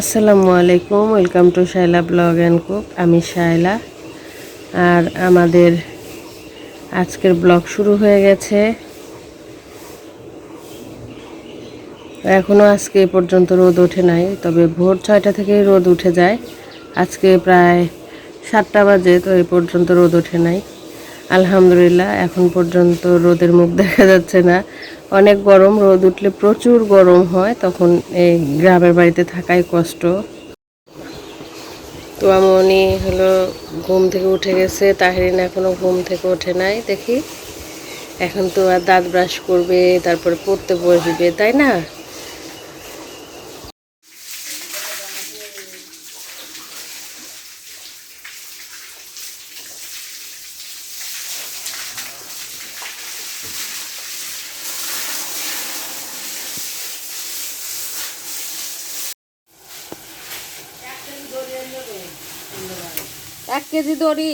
আসসালামু আলাইকুম, welcome to Shaila blog and cook. আমি শাইলা আর আমাদের আজকের ব্লগ শুরু হয়ে গেছে। এখনও আজকে পর্যন্ত রোদ ওঠে নাই, তবে ভোর ছয়টা থেকে রোদ উঠে যায়। আজকে প্রায় সাতটা বাজে, তো এ পর্যন্ত রোদ ওঠে নাই। আলহামদুলিল্লাহ, এখন পর্যন্ত রোদের মুখ দেখা যাচ্ছে না। অনেক গরম, রোদ উঠলে প্রচুর গরম হয়, তখন এই গ্রামের বাড়িতে থাকাই কষ্ট। তো আমি হলো ঘুম থেকে উঠে গেছে, তাহরিন এখনও ঘুম থেকে ওঠে নাই, দেখি। এখন তো আর দাঁত ব্রাশ করবে, তারপরে পড়তে বসবে, তাই না? কেজি দড়ি।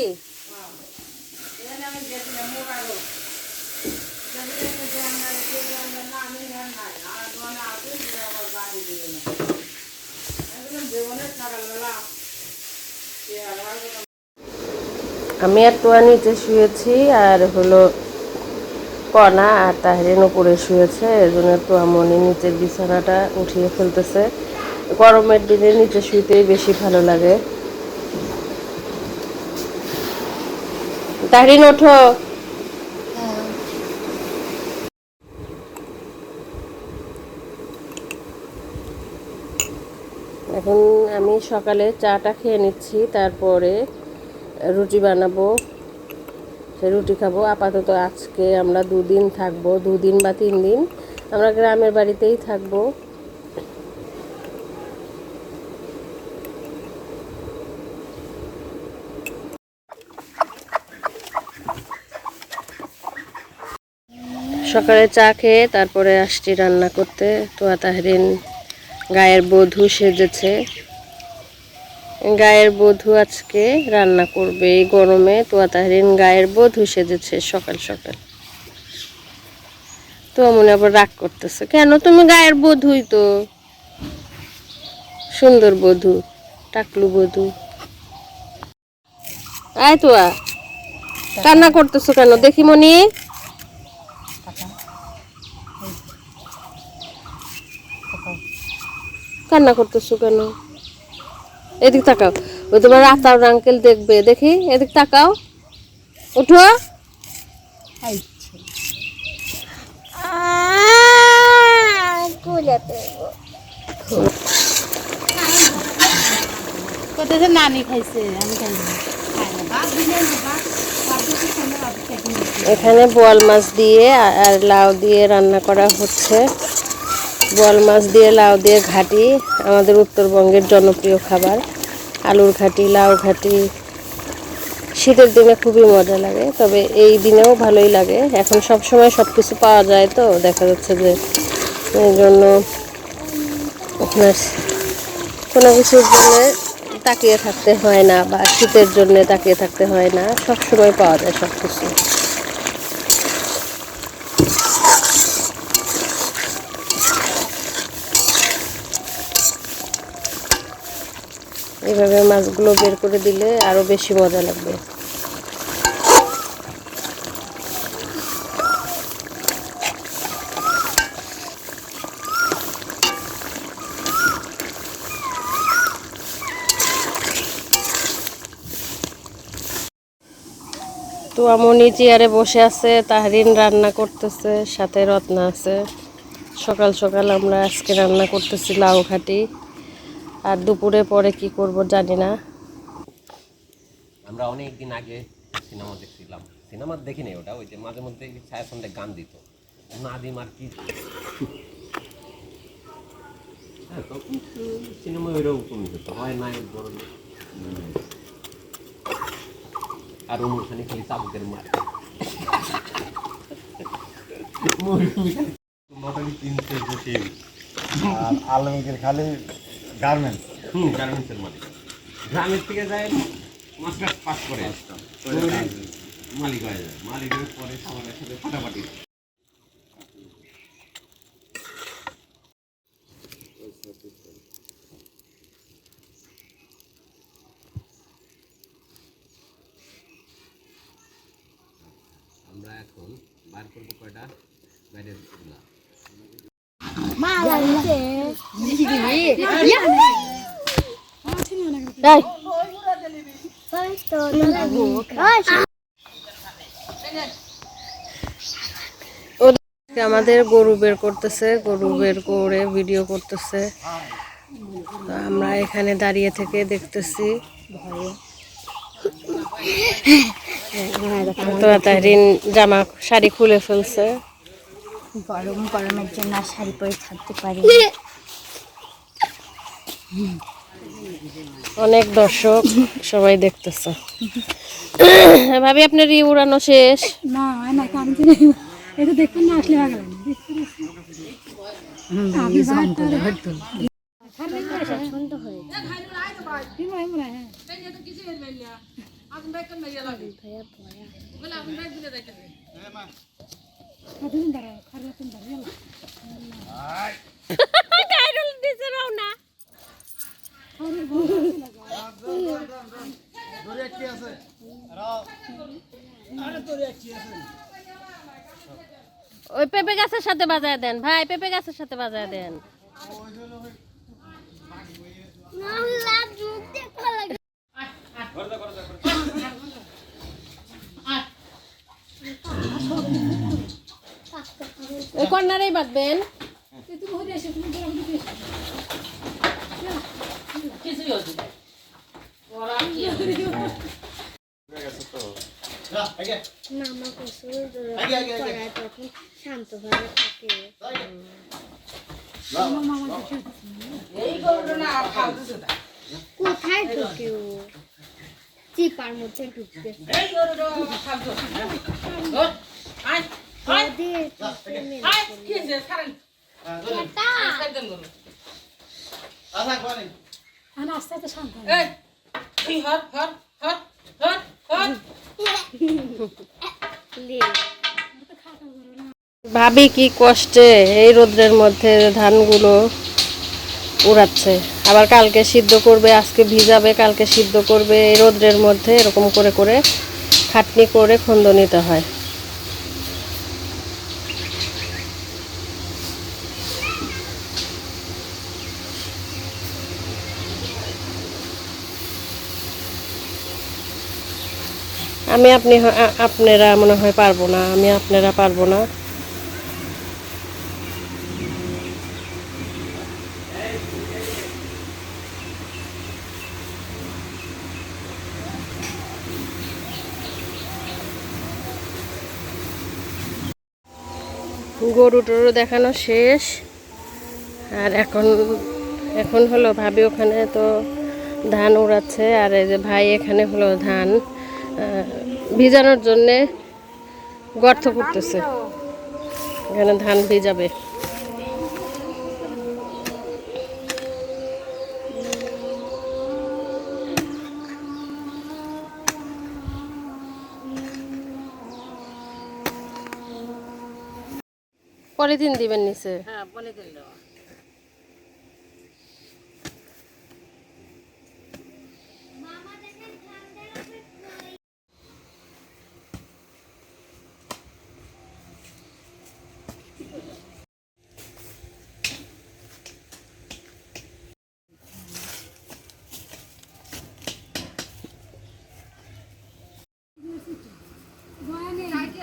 আমি আর নিচে শুয়েছি, আর হলো কণা আর তাহরিন উপরে শুয়েছে, এর জন্য তোয়া মনে নিচের বিছানাটা উঠিয়ে ফেলতেছে। গরমের দিনে নিচে শুইতেই বেশি ভালো লাগে। তাহরিন ওঠো এখন আমি সকালে চাটা খেয়ে নিচ্ছি, তারপরে রুটি বানাবো, সে রুটি খাব। আপাতত আজকে আমরা দুদিন থাকব, দুদিন বা তিন দিন আমরা গ্রামের বাড়িতেই থাকব। সকালে চা খেয়ে তারপরে আসছি রান্না করতে। তোয়া তাহরিন গায়ের বধূ সেজেছে। গায়ের বধূ আজকে রান্না করবে এই গরমে। তোয়া তাহরিন গায়ের বধূ সেজেছে সকাল সকাল। তো মনে আবার রাগ করতেছে কেন? তুমি গায়ের বধুই তো। সুন্দর বধূ টাকলু বধূ। আয় তোয়া কান্না করতেছো কেন? দেখি মনি। কান্না করতেছো কেন? এদিক তাকাও। ওই তোমার আতার আঙ্কেল দেখবে দেখি এদিক তাকাও। উঠো কোথায় নানি খাইছে? আমি এখানে বোয়াল মাছ দিয়ে আর লাউ দিয়ে রান্না করা হচ্ছে। বোয়াল মাছ দিয়ে, লাউ দিয়ে ঘাটি, আমাদের উত্তরবঙ্গের জনপ্রিয় খাবার। আলুর ঘাটি, লাউ ঘাটি। শীতের দিনে খুবই মজা লাগে, তবে এই দিনেও ভালোই লাগে। এখন সব সময় সব কিছু পাওয়া যায় তো, দেখা যাচ্ছে যে এই জন্য আপনার কোনো কিছুর জন্য তাকিয়ে থাকতে হয় না, বা শীতের জন্য তাকিয়ে থাকতে হয় না, সব সময় পাওয়া যায় সব কিছু এইভাবে মাছগুলো বের করে দিলে আরও বেশি মজা লাগবে। তো আমনি চেয়ারে বসে আছে, তাহরিন রান্না করতেছে, সাথে রত্না আছে। সকাল সকাল আমরা আজকে রান্না করতেছি লাউ ঘাটি আর দুপুরে পরে কি করব জানি না। আমরা অনেক দিন আগে সিনেমা দেখছিলাম। সিনেমা দেখি নাই ওটা ওই যে মাঝে মধ্যে ছায়াছন্দে গান দিত। নাদিম আর কি হ্যাঁ তখন সিনেমা ওইরকম হতো হয় নাই বড় উম, আর খানি খালি চাবুকের মারে। মোটামুটি তিনটে বসে। আর আলমগীর খালি গার্মেন্টস হুম গার্মেন্টসের মালিক। গ্রামের থেকে যায় মাস্টার পাস করে। মালিক হয়ে যায়। মালিক হয়ে পরে সবার সাথে ফাটাফাটি। আমরা এখন বার করব কয়টা? বাইরের আমাদের গরু বের করতেছে, গরু বের করে ভিডিও করতেছে। আমরা এখানে দাঁড়িয়ে থেকে দেখতেছি। জামা শাড়ি খুলে ফেলছে। গরম গরমের জন্য শাড়ি পরে থাকতে পারি অনেক দর্শক সবাই দেখতেছে ভাবি আপনার ই উড়ানো শেষ না না কারণ এটা না আসলে হয়ে ওই পেঁপে গাছের সাথে বাজায় দেন। ভাই পেঁপে গাছের সাথে বাজায় দেন। কর্নারেই বাঁধবেন? মামা কসুর তখন শান্তভাবে থাকে। কোথায় ঢুকে ও? চিপার মধ্যে ঢুকতে। ফেলল। আস্তে আস্তে শান্ত লে। ভাবি কি কষ্টে এই রোদ্রের মধ্যে ধানগুলো উড়াচ্ছে। আবার কালকে সিদ্ধ করবে, আজকে ভিজাবে, কালকে সিদ্ধ করবে, এই রোদ্রের মধ্যে এরকম করে করে খাটনি করে খন্দ নিতে হয়। আমি আপনি আপনারা মনে হয় পারব না, আমি আপনারা পারব না। গরু টরু দেখানো শেষ। আর এখন এখন হলো ভাবি ওখানে তো ধান উড়াচ্ছে, আর এই যে ভাই এখানে হলো ধান। ভিজানোর জন্যে গর্ত করতেছে। এখানে ধান ভিজাবে। পলিথিন দিবেন নিচে।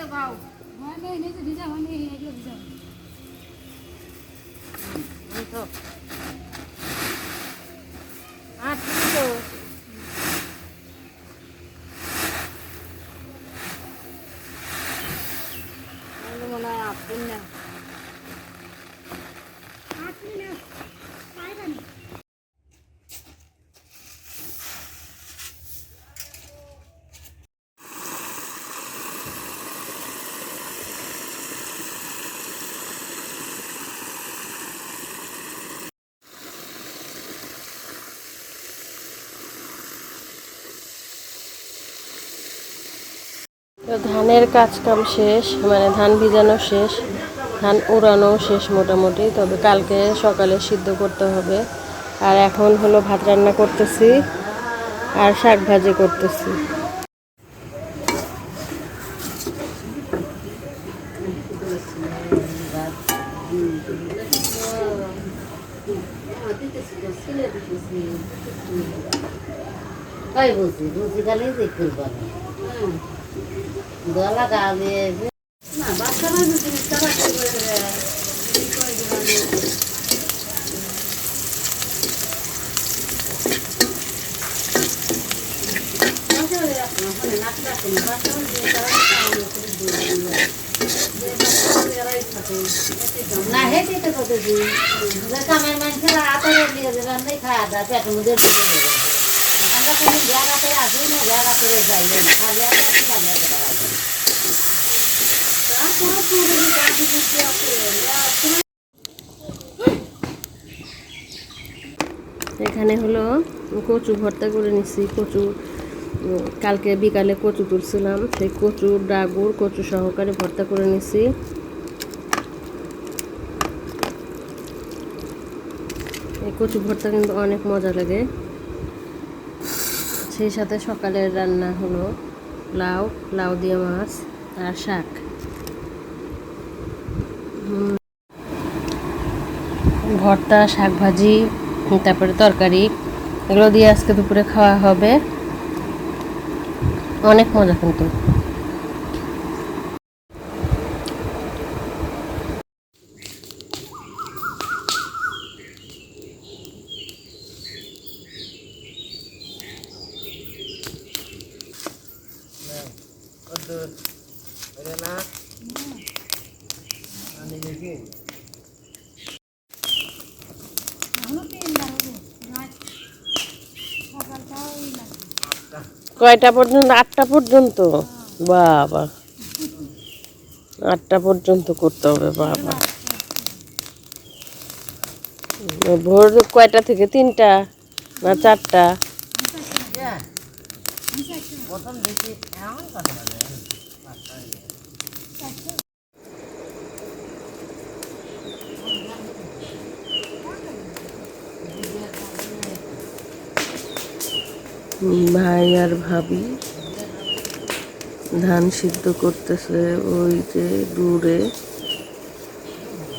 તો ભાવ. મને નહીં તો બીજા મને એકલો બીજા તો. তো ধানের কাজকাম শেষ মানে ধান ভিজানো শেষ, ধান উড়ানো শেষ মোটামুটি, তবে কালকে সকালে সিদ্ধ করতে হবে। আর এখন হলো ভাত রান্না করতেছি, আর শাক ভাজি করতেছি। গলা গা দিয়ে না বাচ্চা মানুষ জিনিসটা বাচ্চা করে না, হেঁটে তো করতেছি যে কামের মানুষেরা আতরে দিয়ে দেবেন নাই খাওয়া দাওয়া পেটের মধ্যে ঢুকে দেবে আমরা যাই না খালি আর আসি খালি আর করা যায় তারপরে পুরো গাড়ি বুঝতে আসে এখানে হলো কচু ভর্তা করে নিছি, কচু কালকে বিকালে কচু তুলছিলাম, সেই কচু, ডাগুর কচু সহকারে ভর্তা করে নিছি। এই কচু ভর্তা কিন্তু অনেক মজা লাগে। সেই সাথে সকালের রান্না হলো লাউ লাউ দিয়ে মাছ আর শাক। ভর্তা শাক ভাজি তারপরে তরকারি এগুলো দিয়ে আজকে দুপুরে খাওয়া হবে। অনেক মজা কিন্তু। কয়টা পর্যন্ত? আটটা পর্যন্ত? বাবা। আটটা পর্যন্ত করতে হবে, বাবা। ভোর কয়টা থেকে? তিনটা না চারটা? ভাই আর ভাবি ধান সিদ্ধ করতেছে ওই যে দূরে।